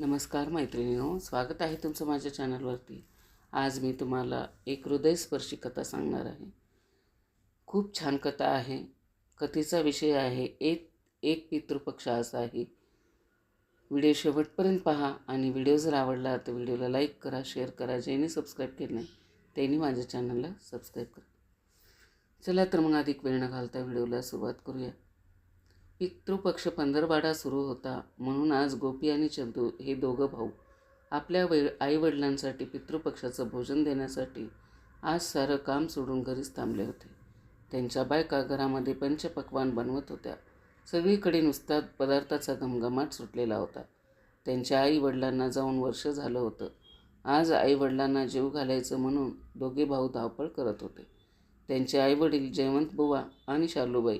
नमस्कार मैत्रिणीनो स्वागत आहे तुमचं माझ्या चॅनलवरती. आज मी तुम्हाला एक हृदयस्पर्शी कथा सांगणार आहे. खूप छान कथा आहे. कथेचा विषय आहे एक एक पितृपक्ष असा आहे. व्हिडिओ शेवटपर्यंत पहा आणि व्हिडिओ जर आवडला तर व्हिडिओला लाईक करा शेअर करा ज्यांनी सबस्क्राईब केलं नाही त्यांनी माझ्या चॅनलला सबस्क्राईब करा. चला तर मग अधिक वेळ न घालता व्हिडिओला सुरुवात करूया. पितृपक्ष पंधरवाडा सुरू होता. म्हणून आज गोपी आणि चंदू हे दोघं भाऊ. आपल्या वै आईवडिलांसाठी पितृपक्षाचं भोजन देण्यासाठी आज सारं काम सोडून घरीच थांबले होते. त्यांच्या बायका घरामध्ये पंचपक्वान बनवत होत्या. सगळीकडे नुसता पदार्थाचा घमघमाट सुटलेला होता. त्यांच्या आईवडिलांना जाऊन वर्ष झालं होतं. आज आईवडिलांना जीव घालायचं म्हणून दोघे भाऊ धावपळ करत होते. त्यांचे आईवडील जयवंत बुवा आणि शालूबाई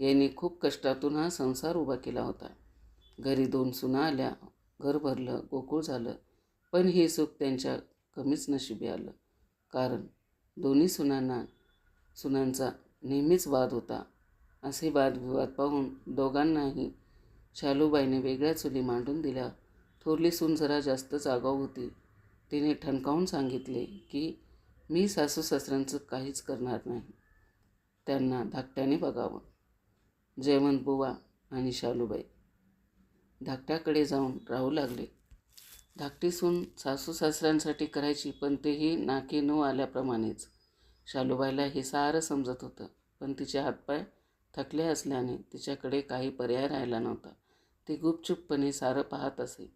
यांनी खूप कष्टातून हा संसार उभा केला होता. घरी दोन सुना आल्या घर भरलं गोकुळ झालं पण हे सुख त्यांच्या कमीच नशिबी आलं. कारण दोन्ही सुनांना सुनांचा नेहमीच वाद होता. असे वादविवाद पाहून दोघांनाही शालूबाईने वेगळ्या चुली मांडून दिल्या. थोरली सून जरा जास्तच आगाऊ होती. तिने ठणकावून सांगितले की मी सासू सासऱ्यांचं काहीच करणार नाही. त्यांना धाकट्याने बघावं. जयवंत बुवा आणि शालूबाई. धाकट्याकडे जाऊन राहू लागले. धाकटी सून सासू सासऱ्यांसाठी करायची पण तेही नाकी न आल्याप्रमाणेच. शालूबाईला हे सारं समजत होतं पण तिचे हातपाय थकले असल्याने तिच्याकडे काही पर्याय राहिला नव्हता. ती गुपचूपपणे सारं पाहत असे.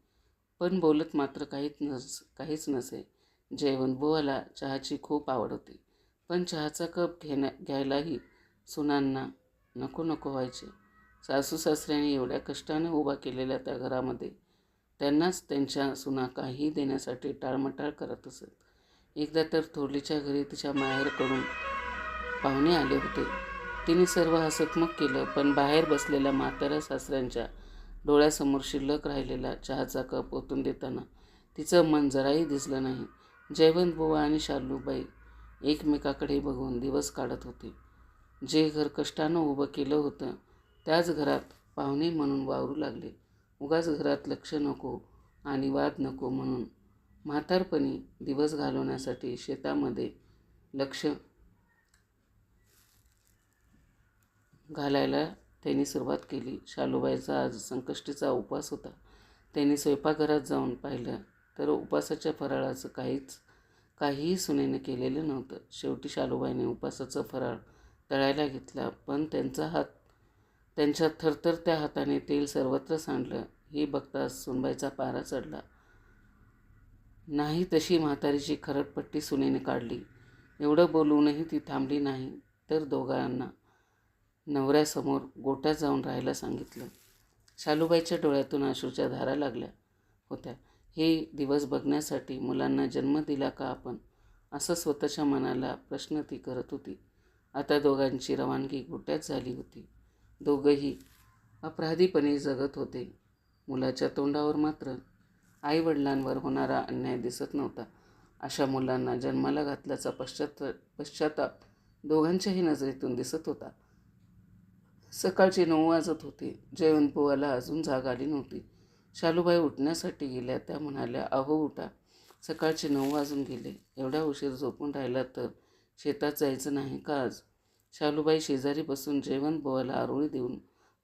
पण बोलत मात्र काहीच नस काहीच नसे. जयवंतबुवाला चहाची खूप आवड होती. पण चहाचा कप घेण्या घ्यायलाही सुनांना नको नको व्हायचे. सासू सासऱ्याने एवढ्या कष्टाने उभा केलेल्या त्या घरामध्ये त्यांनाच त्यांच्या सुना काही देण्यासाठी टाळमटाळ करत असत. एकदा तर थोरलीच्या घरी तिच्या माहेरकडून पाहुणे आले होते. तिने सर्व हसतमुख केलं पण बाहेर बसलेल्या म्हाताऱ्या सासऱ्यांच्या डोळ्यासमोर शिल्लक राहिलेला चहाचा कप ओतून देताना तिचं मन जराही दिसलं नाही. जयवंत बुवा आणि शालूबाई एकमेकाकडे बघून दिवस काढत होते. जे घर कष्टानं उभं केलं होतं त्याच घरात पाहुणे म्हणून वावरू लागले. उगाच घरात लक्ष नको आणि वाद नको म्हणून म्हातारपणी दिवस घालवण्यासाठी शेतामध्ये लक्ष घालायला त्यांनी सुरुवात केली. शालूबाईचा आज संकष्टीचा उपवास होता. त्यांनी स्वयंपाकघरात जाऊन पाहिलं तर उपासाच्या फराळाचं काहीच काहीही सुनेनं केलेलं नव्हतं. शेवटी शालूबाईने उपासाचं फराळ तळायला घेतला. पण त्यांचा हात त्यांच्या थरथरत्या हाताने तेल सर्वत्र सांडलं. हे बघताच सुनबाईचा पारा चढला. नाही तशी म्हातारीची खरटपट्टी सुनेने काढली. एवढं बोलूनही ती थांबली नाही तर दोघांना नवऱ्यासमोर गोट्यात जाऊन राहायला सांगितलं. शालूबाईच्या डोळ्यातून आशूच्या धारा लागल्या होत्या. हे दिवस बघण्यासाठी मुलांना जन्म दिला का आपण? असं स्वतःच्या मनाला प्रश्न ती करत होती. आता दोघांची रवानगी गोट्यात झाली होती. दोघंही अपराधीपणे जगत होते. मुलाच्या तोंडावर मात्र आईवडिलांवर होणारा अन्याय दिसत नव्हता. अशा मुलांना जन्माला घातल्याचा पश्चात पश्चाताप दोघांच्याही नजरेतून दिसत होता. सकाळचे नऊ वाजत होते. जयवंतबुवाला अजून जाग आली नव्हती. शालूबाई उठण्यासाठी गेल्या. त्या म्हणाल्या अहो उठा. सकाळचे नऊ वाजून गेले. एवढा उशीर झोपून राहिला तर शेतात जायचं नाही का आज? शालूबाई शेजारी बसून जयवंत बुवाला आरोळी देऊन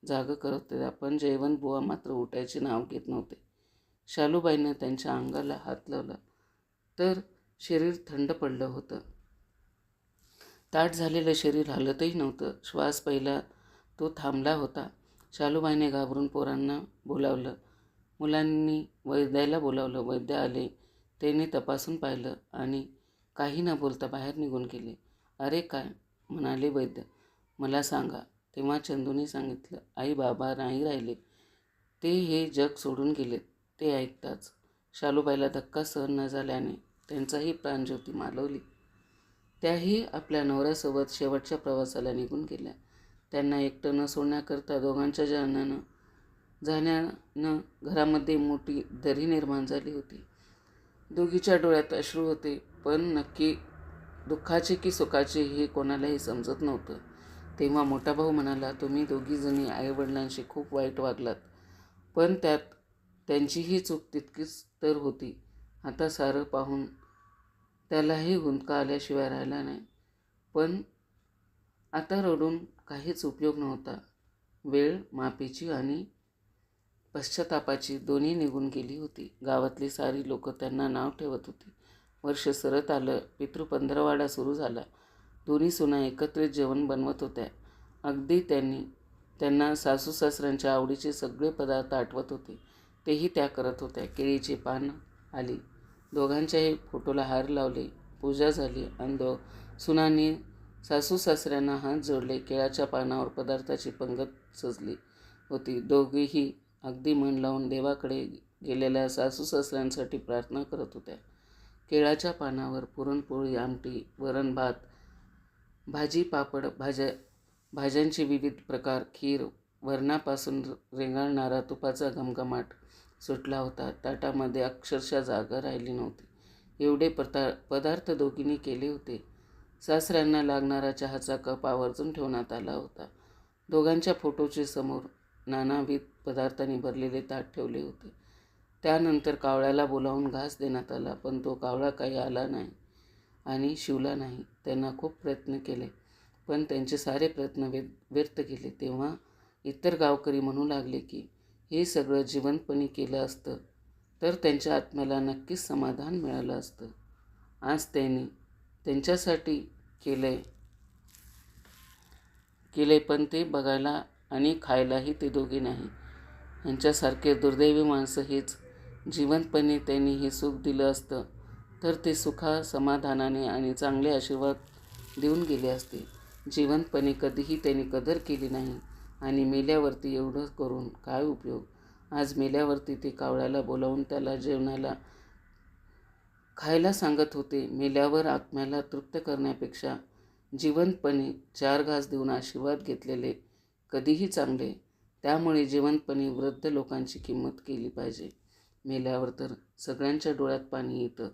जागं करत होत्या पण जयवंत बुवा मात्र उठायचे नाव घेत नव्हते. शालूबाईनं त्यांच्या अंगाला हात लावला तर शरीर थंड पडलं होतं. ताट झालेलं शरीर हलतही नव्हतं. श्वास पहिला तो थांबला होता. शालूबाईने घाबरून पोरांना बोलावलं. मुलांनी वैद्याला बोलावलं. वैद्य आले. त्याने तपासून पाहिलं आणि काही न बोलता बाहेर निघून गेले. अरे काय? म्हणाले वैद्य. मला सांगा. तेव्हा चंदूने सांगितलं आई बाबा नाही राहिले. ते हे जग सोडून गेलेत. ते ऐकताच. शालूबाईला धक्का सहन न झाल्याने त्यांचाही प्राणज्योती मालवली. त्याही आपल्या नवऱ्यासोबत शेवटच्या प्रवासाला निघून गेल्या. त्यांना एकटं न सोडण्याकरता दोघांच्या जाण्यानं जाण्यानं घरामध्ये मोठी दरी निर्माण झाली होती. दोघीच्या डोळ्यात अश्रू होते. पण नक्की दुःखाचे की सुखाचे हे कोणालाही समजत नव्हतं. तेव्हा मोठा भाऊ म्हणाला तुम्ही दोघीजणी आईवडिलांशी खूप वाईट वागलात. पण त्यात त्यांचीही चूक तितकीच तर होती. आता सारं पाहून त्यालाही हुंदका आल्याशिवाय राहिला नाही. पण आता रडून काहीच उपयोग नव्हता. वेळ माफीची आणि पश्चातापाची दोन्ही निघून गेली होती. गावातली सारी लोकं त्यांना नाव ठेवत होती. वर्ष सरत आलं. पितृ पंधरवाडा सुरू झाला. दोन्ही सुना एकत्रित जेवण बनवत होत्या. अगदी त्यांनी त्यांना सासू सासऱ्यांच्या आवडीचे सगळे पदार्थ आठवत होते. तेही त्या करत होत्या. केळीची पान आली. दोघांच्याही फोटोला हार लावले. पूजा झाली आणि दो सुनांनी सासू सासऱ्यांना हात जोडले. केळाच्या पानावर पदार्थाची पंगत सजली होती. दोघेही अगदी मन लावून देवाकडे गेलेल्या सासू सासऱ्यांसाठी प्रार्थना करत होत्या. केळाच्या पानावर पुरणपोळी आमटी वरण भात भाजी पापड भाज्या भाज्यांचे विविध प्रकार खीर वरणापासून रेंगाळणारा तुपाचा घमघमाट सुटला होता. ताटामध्ये अक्षरशः जागा राहिली नव्हती. एवढे पता पदार्थ दोघींनी केले होते. सासऱ्यांना लागणारा चहाचा कप आवर्जून ठेवण्यात आला होता. दोघांच्या फोटोचे समोर नानाविध पदार्थांनी भरलेले ताट ठेवले होते. त्यानंतर कावळ्याला बोलावून घास देण्यात आला पण तो कावळा काही आला नाही आणि शिवला नाही. त्यांना खूप प्रयत्न केले पण त्यांचे सारे प्रयत्न व्य व्यर्थ केले तेव्हा इतर गावकरी म्हणू लागले की हे सगळं जिवंतपणी केलं असतं तर त्यांच्या आत्म्याला नक्कीच समाधान मिळालं असतं. आज त्यांनी त्यांच्यासाठी केले केले पण ते बघायला आणि खायलाही ते दोघे नाही. यांच्यासारखे दुर्दैवी माणसं हेच जिवंतपणे त्यांनी हे सुख दिलं असतं तर ते सुखा समाधानाने आणि चांगले आशीर्वाद देऊन गेले असते. जिवंतपणे कधीही त्यांनी कदर केली नाही आणि मेल्यावरती एवढं करून काय उपयोग? आज मेल्यावरती ते कावळ्याला बोलावून त्याला जेवणाला खायला सांगत होते. मेल्यावर आत्म्याला तृप्त करण्यापेक्षा जिवंतपणे चार घास देऊन आशीर्वाद घेतलेले कधीही चांगले त्यामुळे जिवंतपणे वृद्ध लोकांची किंमत केली पाहिजे. मेल्यावर तर सगळ्यांच्या डोळ्यात पाणी येतं.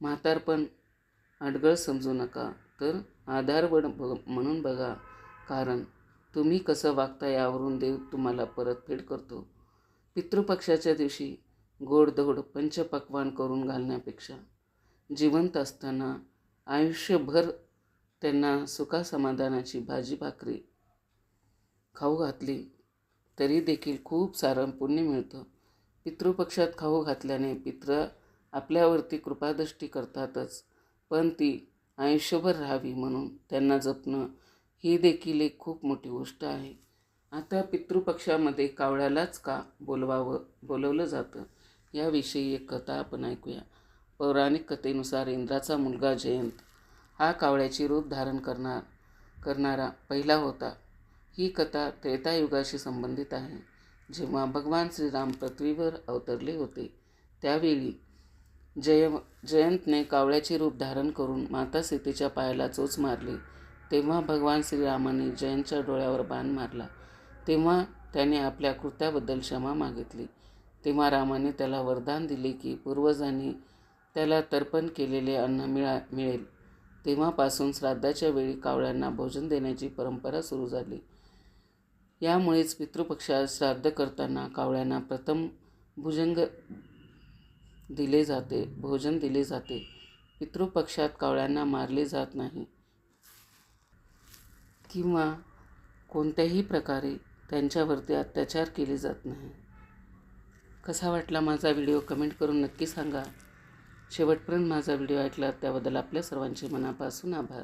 म्हातारपण अडगळ समजू नका तर आधारवड ब म्हणून बघा. कारण तुम्ही कसं वागता यावरून देव तुम्हाला परतफेड करतो. पितृपक्षाच्या दिवशी गोडधोड पंचपक्वान करून घालण्यापेक्षा जिवंत असताना आयुष्यभर त्यांना सुखासमाधानाची भाजी भाकरी खाऊ घातली तरी देखील खूप सारं पुण्य मिळतं. पितृपक्षात खाऊ घातल्याने पित्र आपल्यावरती कृपादृष्टी करतातच पण ती आयुष्यभर राहावी म्हणून त्यांना जपणं ही देखील एक खूप मोठी गोष्ट आहे. आता पितृपक्षामध्ये कावळ्यालाच का बोलवावं बोलवलं जातं? याविषयी एक कथा आपण ऐकूया. पौराणिक कथेनुसार इंद्राचा मुलगा जयंत हा कावळ्याची रूप धारण करणार करणारा पहिला होता. ही कथा त्रेतायुगाशी संबंधित आहे. जेव्हा भगवान श्रीराम पृथ्वीवर अवतरले होते त्यावेळी जय जयंतने कावळ्याचे रूप धारण करून माता सीतेच्या पायाला चोच मारली. तेव्हा भगवान श्रीरामाने जयंतच्या डोळ्यावर बाण मारला. तेव्हा त्याने आपल्या कृत्याबद्दल क्षमा मागितली. तेव्हा रामाने त्याला वरदान दिले की पूर्वजांनी त्याला तर्पण केलेले अन्न मिळा मिळेल. तेव्हापासून श्राद्धाच्या वेळी कावळ्यांना भोजन देण्याची परंपरा सुरू झाली. यामुळेच पितृपक्षात श्राद्ध करताना कावळ्यांना प्रथम भुजंग दिले जाते भोजन दिले जाते. पितृपक्षात कावळ्यांना मारले जात नाही. किंवा कोणत्याही प्रकारे त्यांच्यावरती अत्याचार केले जात नाही. कसा वाटला माझा व्हिडिओ? कमेंट करून नक्की सांगा. शेवटपर्यंत माझा व्हिडिओ ऐकला त्याबद्दल आपल्या सर्वांचे मनापासून आभार.